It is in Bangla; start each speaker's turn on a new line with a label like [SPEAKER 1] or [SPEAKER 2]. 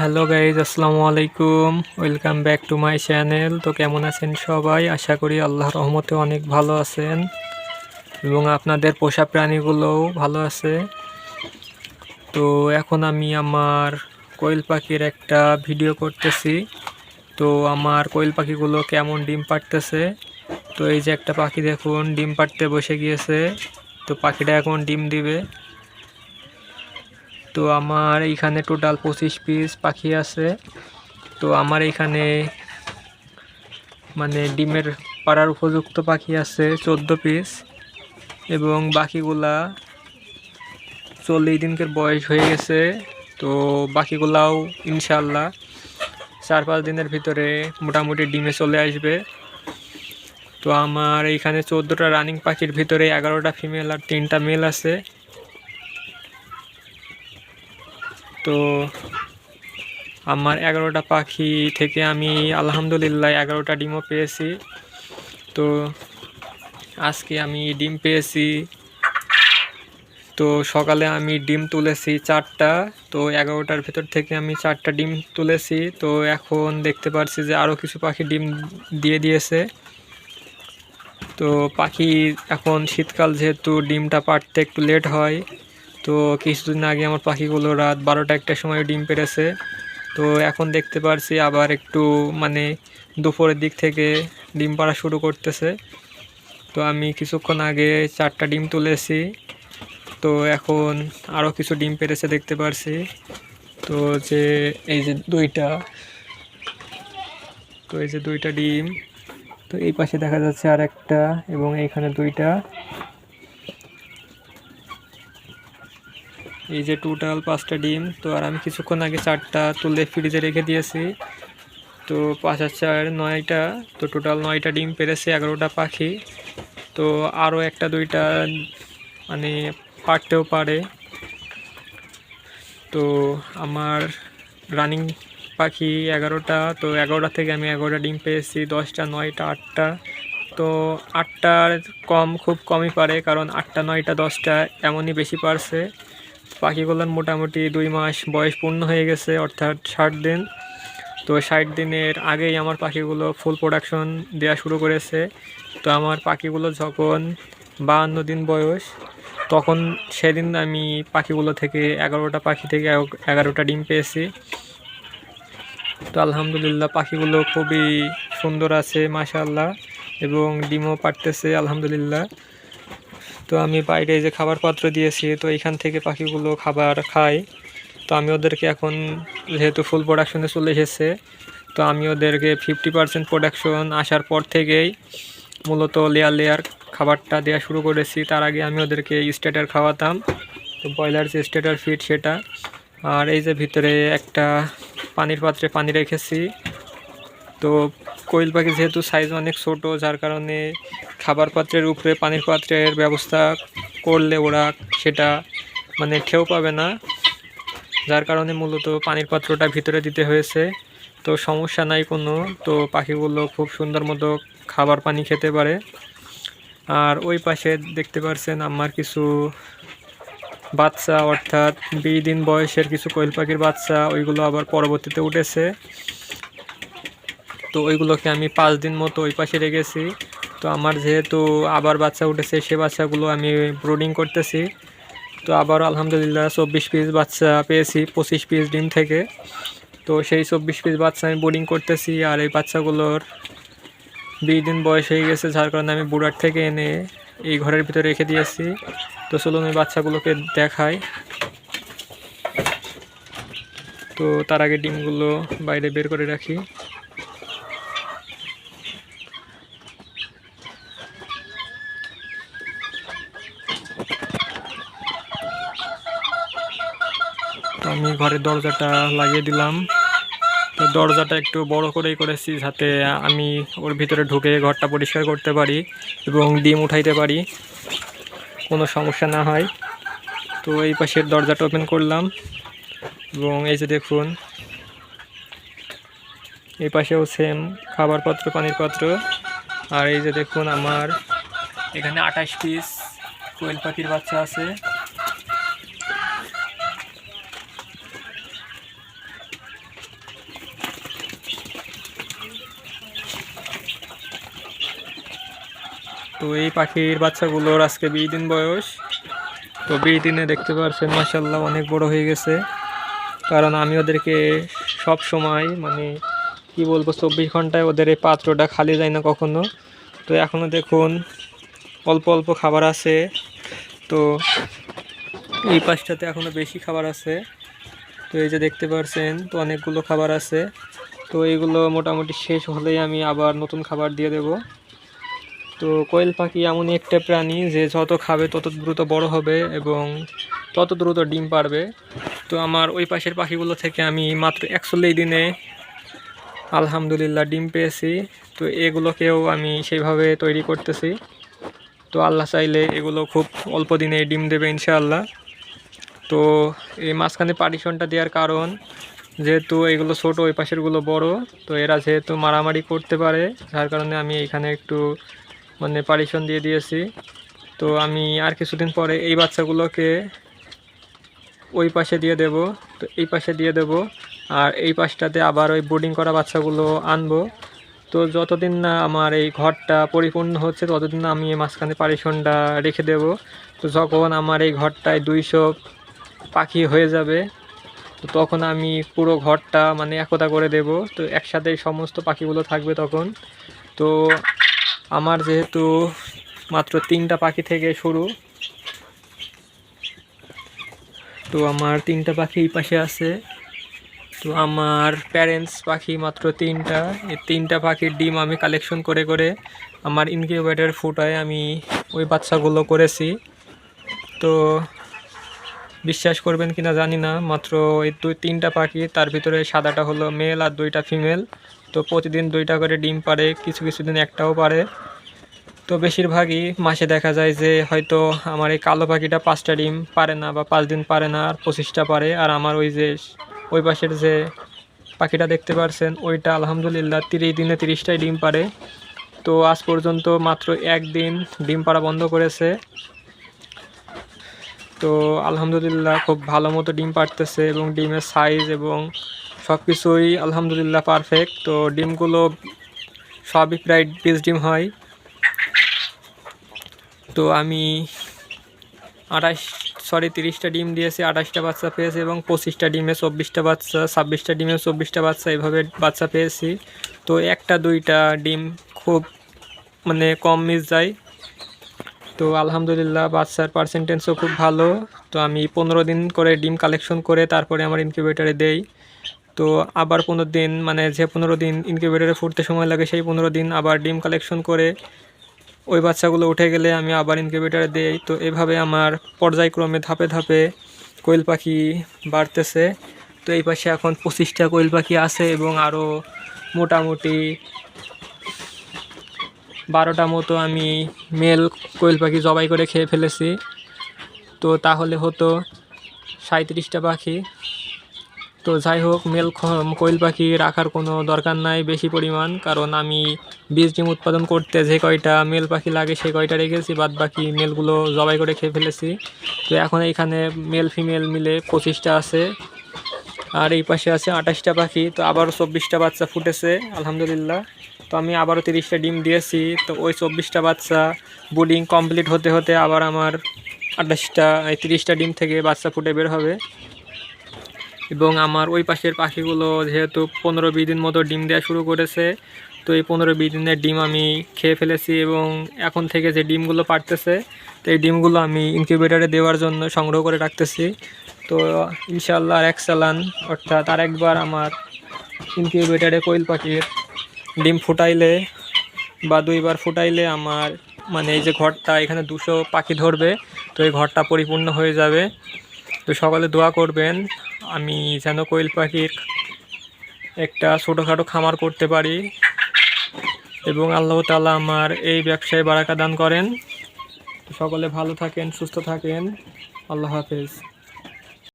[SPEAKER 1] হ্যালো গাইজ আসসালামু আলাইকুম। Welcome back to my channel তো কেমন আছেন সবাই? আশা করি আল্লাহর রহমতে অনেক ভালো আছেন। এবং আপনাদের পোষা প্রাণীগুলোও ভালো আছে। তো এখন আমি আমার কোয়েল পাখির একটা ভিডিও করতেছি। তো আমার কোয়েল পাখিগুলো কেমন ডিম পাড়তেছে? তো এই যে একটা পাখি দেখুন, ডিম পাড়তে বসে গিয়েছে। তো পাখিটা এখন ডিম দিবে। তো আমার এইখানে টোটাল পঁচিশ পিস পাখি আছে। তো আমার এইখানে মানে ডিমের পাড়ার উপযুক্ত পাখি আছে চোদ্দ পিস এবং বাকিগুলা চল্লিশ দিনকের বয়স হয়ে গেছে। তো বাকিগুলাও ইনশাল্লাহ চার পাঁচ দিনের ভিতরে মোটামুটি ডিমে চলে আসবে। তো আমার এইখানে চোদ্দোটা রানিং পাখির ভিতরে এগারোটা ফিমেল আর তিনটা মেল আছে। তো আমার এগারোটা পাখি থেকে আমি আলহামদুলিল্লাহ এগারোটা ডিমও পেয়েছি। তো আজকে আমি ডিম পেয়েছি। তো সকালে আমি ডিম তুলেছি চারটা। তো এগারোটার ভেতর থেকে আমি চারটা ডিম তুলেছি। তো এখন দেখতে পাচ্ছি যে আরও কিছু পাখি ডিম দিয়ে দিয়েছে। তো পাখি এখন শীতকাল যেহেতু ডিমটা পাড়তে একটু লেট হয়। তো কিছুদিন আগে আমার পাখিগুলো রাত বারোটা একটার সময় ডিম পেড়েছে। তো এখন দেখতে পারছি আবার একটু মানে দুপুরের দিক থেকে ডিম পাড়া শুরু করতেছে। তো আমি কিছুক্ষণ আগে চারটা ডিম তুলেছি। তো এখন আরও কিছু ডিম পেরেছে দেখতে পারছি। তো যে এই যে দুইটা, তো এই যে দুইটা ডিম, তো এই পাশে দেখা যাচ্ছে আর একটা এবং এইখানে দুইটা। এই যে টোটাল পাঁচটা ডিম, তো আর আমি কিছুক্ষণ আগে চারটা তুলে ফ্রিজে রেখে দিয়েছি। তো পাঁচ চার নয়টা, তো টোটাল নয়টা ডিম পেরেছে এগারোটা পাখি। তো আরও একটা, দুইটা মানে পারতেও পারে। তো আমার রানিং পাখি এগারোটা, তো এগারোটা থেকে আমি এগারোটা ডিম পেয়েছি, দশটা, নয়টা, আটটা। তো আটটার কম খুব কমই পারে, কারণ আটটা, নয়টা, দশটা এমনই বেশি পারছে। পাখিগুলোর মোটামুটি দুই মাস বয়স পূর্ণ হয়ে গেছে, অর্থাৎ ষাট দিন। তো ষাট দিনের আগেই আমার পাখিগুলো ফুল প্রোডাকশন দেওয়া শুরু করেছে। তো আমার পাখিগুলো যখন বাহান্ন দিন বয়স, তখন সেদিন আমি পাখিগুলো থেকে এগারোটা পাখি থেকে এগারোটা ডিম পেয়েছি। তো আলহামদুলিল্লাহ পাখিগুলো খুবই সুন্দর আছে মাশাল্লাহ এবং ডিমও পারতেছে আলহামদুলিল্লাহ। তো আমি বাইরে যে খাবার পাত্র দিয়েছি, তো এখান থেকে পাখিগুলো খাবার খায় তো আমি ওদেরকে এখন যেহেতু ফুল প্রোডাকশনে চলে এসেছে, তো আমি ওদেরকে ফিফটি পার্সেন্ট প্রোডাকশন আসার পর থেকেই মূলত লেয়ার লেয়ার খাবারটা দেওয়া শুরু করেছি। তার আগে আমি ওদেরকে স্টেটার খাওয়াতাম, তো ব্রয়লার যে স্টেটার ফিড সেটা। আর এই যে ভিতরে একটা পানির পাত্রে পানি রেখেছি তো কোয়েল পাখি যেহেতু সাইজ অনেক ছোট, যার কারণে খাবার পাত্রের উপরে, পানির পাত্রের ব্যবস্থা করলে ওরা সেটা মানে খেও পাবে না। যার কারণে মূলত পানির পাত্রটা ভিতরে দিতে হয়েছে। তো সমস্যা নাই কোনো। তো পাখিগুলো খুব সুন্দর মতো খাবার পানি খেতে পারে। আর ওই পাশে দেখতে পারছেন আমার কিছু বাচ্চা, অর্থাৎ বিশ দিন বয়সের কিছু কোয়েল পাখির বাচ্চা, ওইগুলো আবার পরবর্তীতে উঠেছে। তো ওইগুলোকে আমি পাঁচ দিন মতো ওই পাশে রেখেছি। তো আমার যেহেতু আবার বাচ্চা উঠেছে, সে বাচ্চাগুলো আমি ব্রুডিং করতেছি। তো আবার আলহামদুলিল্লাহ চব্বিশ পিস বাচ্চা পেয়েছি, পঁচিশ পিস ডিম থেকে। তো সেই চব্বিশ পিস বাচ্চা আমি বোর্ডিং করতেছি আর এই বাচ্চাগুলোর বিশ দিন বয়স হয়ে গেছে, যার কারণে আমি বুড়ার থেকে এনে এই ঘরের ভিতরে রেখে দিয়েছি। তো চলুন ওই বাচ্চাগুলোকে দেখাই। তো তার আগে ডিমগুলো বাইরে বের করে রাখি। ঘরের দরজাটা লাগিয়ে দিলাম। তো দরজাটা একটু বড় করেই করেছি যাতে আমি ওর ভিতরে ঢুকে ঘরটা পরিষ্কার করতে পারি এবং ডিম উঠাইতে পারি। কোনো সমস্যা না হয়। তো এই পাশের দরজাটা ওপেন করলাম এবং এই যে দেখুন, এই পাশেও সেম খাবার পাত্র পানির পাত্র আর এই যে দেখুন আমার এখানে আঠাশ পিস কোয়েল পাখির বাচ্চা আছে। তো এই পাখির বাচ্চাগুলোর আজকে বিশ দিন বয়স। তো বিশ দিনে দেখতে পারছেন মাসাল্লাহ অনেক বড় হয়ে গেছে। কারণ আমি ওদেরকে সব সময় মানে কি বলব, চব্বিশ ঘন্টায় ওদের এই পাত্রটা খালি যায় না কখনো। তো এখনও দেখুন, অল্প অল্প খাবার আছে। তো এই পাশটাতে এখনও বেশি খাবার আছে। তো এই যে দেখতে পারছেন, তো অনেকগুলো খাবার আছে। তো এইগুলো মোটামুটি শেষ হলেই আমি আবার নতুন খাবার দিয়ে দেব। তো কোয়েল পাখি এমনই একটা প্রাণী যে যত খাবে তত দ্রুত বড় হবে এবং তত দ্রুত ডিম পারবে। তো আমার ওই পাশের পাখিগুলো থেকে আমি মাত্র একচল্লিশ দিনে আলহামদুলিল্লাহ ডিম পেয়েছি। তো এগুলোকেও আমি সেইভাবে তৈরি করতেছি। তো আল্লাহ চাইলে এগুলো খুব অল্প দিনে ডিম দেবে ইনশাআল্লাহ। তো এই মাঝখানে পার্টিশনটা দেওয়ার কারণ, যেহেতু এগুলো ছোট, ওই পাশেরগুলো বড়, তো এরা যেহেতু মারামারি করতে পারে, যার কারণে আমি এখানে একটু মানে পারিশন দিয়ে দিয়েছি। তো আমি আর কিছুদিন পরে এই বাচ্চাগুলোকে ওই পাশে দিয়ে দেব। তো এই পাশে দিয়ে দেব। আর এই পাশটাতে আবার ওই বোর্ডিং করা বাচ্চাগুলো আনব। তো যতদিন না আমার এই ঘরটা পরিপূর্ণ হচ্ছে, ততদিন না আমি এই মাঝখানে পারিশনটা রেখে দেব। তো যখন আমার এই ঘরটায় দুইশো পাখি হয়ে যাবে, তো তখন আমি পুরো ঘরটা মানে একতা করে দেব। তো একসাথে সমস্ত পাখিগুলো থাকবে তখন। তো আমার যেহেতু মাত্র তিনটা পাখি থেকে শুরু, তো আমার তিনটা পাখি এই পাশে আছে। তো আমার প্যারেন্টস পাখি মাত্র তিনটা। এই তিনটা পাখির ডিম আমি কালেকশন করে করে আমার ইনকিউবেটার ফুটায় আমি ওই বাচ্চাগুলো করেছি। তো বিশ্বাস করবেন কিনা জানি না, মাত্র এই দুই তিনটা পাখি, তার ভিতরে সাদাটা হলো মেল আর দুইটা ফিমেল তো প্রতিদিন দুইটা করে ডিম পারে কিছু কিছু দিন একটাও পারে তো বেশিরভাগই মাসে দেখা যায় যে হয়তো আমার এই কালো পাখিটা পাঁচটা ডিম পারে না বা পাঁচ দিন পারে না, আর পঁচিশটা পারে আর আমার ওই যে, ওই পাশের যে পাখিটা দেখতে পারছেন, ওইটা আলহামদুলিল্লাহ তিরিশ দিনে তিরিশটাই ডিম পারে তো আজ পর্যন্ত মাত্র একদিন ডিম পাড়া বন্ধ করেছে। তো আলহামদুলিল্লাহ খুব ভালো মতো ডিম পাড়তেছে এবং ডিমের সাইজ এবং সব কিছুই আলহামদুলিল্লাহ পারফেক্ট তো ডিমগুলো সবই প্রায় পিস ডিম হয়। তো আমি আঠাশ সরি তিরিশটা ডিম দিয়েছি, আঠাশটা বাচ্চা পেয়েছি এবং পঁচিশটা ডিমে চব্বিশটা বাচ্চা, ছাব্বিশটা ডিমে চব্বিশটা বাচ্চা, এভাবে বাচ্চা পেয়েছি। তো একটা, দুইটা ডিম খুব মানে কম মিস যায়। তো আলহামদুলিল্লাহ বাচ্চার পার্সেন্টেজও খুব ভালো। তো আমি পনেরো দিন করে ডিম কালেকশন করে তারপরে আমার ইনকিউবেটারে দেই। তো আবার পনেরো দিন মানে যে পনেরো দিন ইনকিউবেটারে ফুটতে সময় লাগে সেই পনেরো দিন আবার ডিম কালেকশন করে ওই বাচ্চাগুলো উঠে গেলে আমি আবার ইনকিউবেটারে দেই। তো এভাবে আমার পর্যায়ক্রমে ধাপে ধাপে কোয়েল পাখি বাড়তেছে। তো এই পাশে এখন পঁচিশটা কোয়েল পাখি আছে এবং আরও মোটামুটি বারোটা মতো আমি মেল কোয়েল পাখি জবাই করে খেয়ে ফেলেছি। তো তাহলে হতো সাঁত্রিশটা পাখি। তো যাই হোক, মেল কোয়েল পাখি রাখার কোনো দরকার নাই বেশি পরিমাণ। কারণ আমি বীজ ডিম উৎপাদন করতে যে কয়টা মেল পাখি লাগে সে কয়টা রেখেছি, বাদ বাকি মেলগুলো জবাই করে খেয়ে ফেলেছি। তো এখন এইখানে মেল, ফিমেল মিলে পঁচিশটা আছে। আর এই পাশে আছে আঠাশটা পাখি, তো আবারও চব্বিশটা বাচ্চা ফুটেছে, আলহামদুলিল্লাহ। তো আমি আবারও তিরিশটা ডিম দিয়েছি, তো ওই চব্বিশটা বাচ্চা বুডিং কমপ্লিট হতে হতে আবার আমার আঠাশটা, এই তিরিশটা ডিম থেকে বাচ্চা ফুটে বের হবে। এবং আমার ওই পাশের পাখিগুলো যেহেতু পনেরো বিশ দিন মতো ডিম দেওয়া শুরু করেছে, তো এই পনেরো বিশ দিনের ডিম আমি খেয়ে ফেলেছি এবং এখন থেকে যে ডিমগুলো পারতেছে, তো এই ডিমগুলো আমি ইনকিউবেটারে দেওয়ার জন্য সংগ্রহ করে রাখতেছি। তো ইনশাল্লাহ আর এক চালান অর্থাৎ আর একবার আমার ইনকিউবেটারে কোয়েল পাখির ডিম ফুটাইলে বা দুইবার ফুটাইলে আমার মানে এই যে ঘরটা, এখানে দুশো পাখি ধরবে, তো এই ঘরটা পরিপূর্ণ হয়ে যাবে। তো সকলে দোয়া করবেন। আমি যেন কোয়েল পাখির একটা ছোটোখাটো খামার করতে পারি এবং আল্লাহ তালা আমার এই ব্যবসায় বারাকা দান করেন। সকলে ভালো থাকেন, সুস্থ থাকেন। আল্লাহ হাফেজ।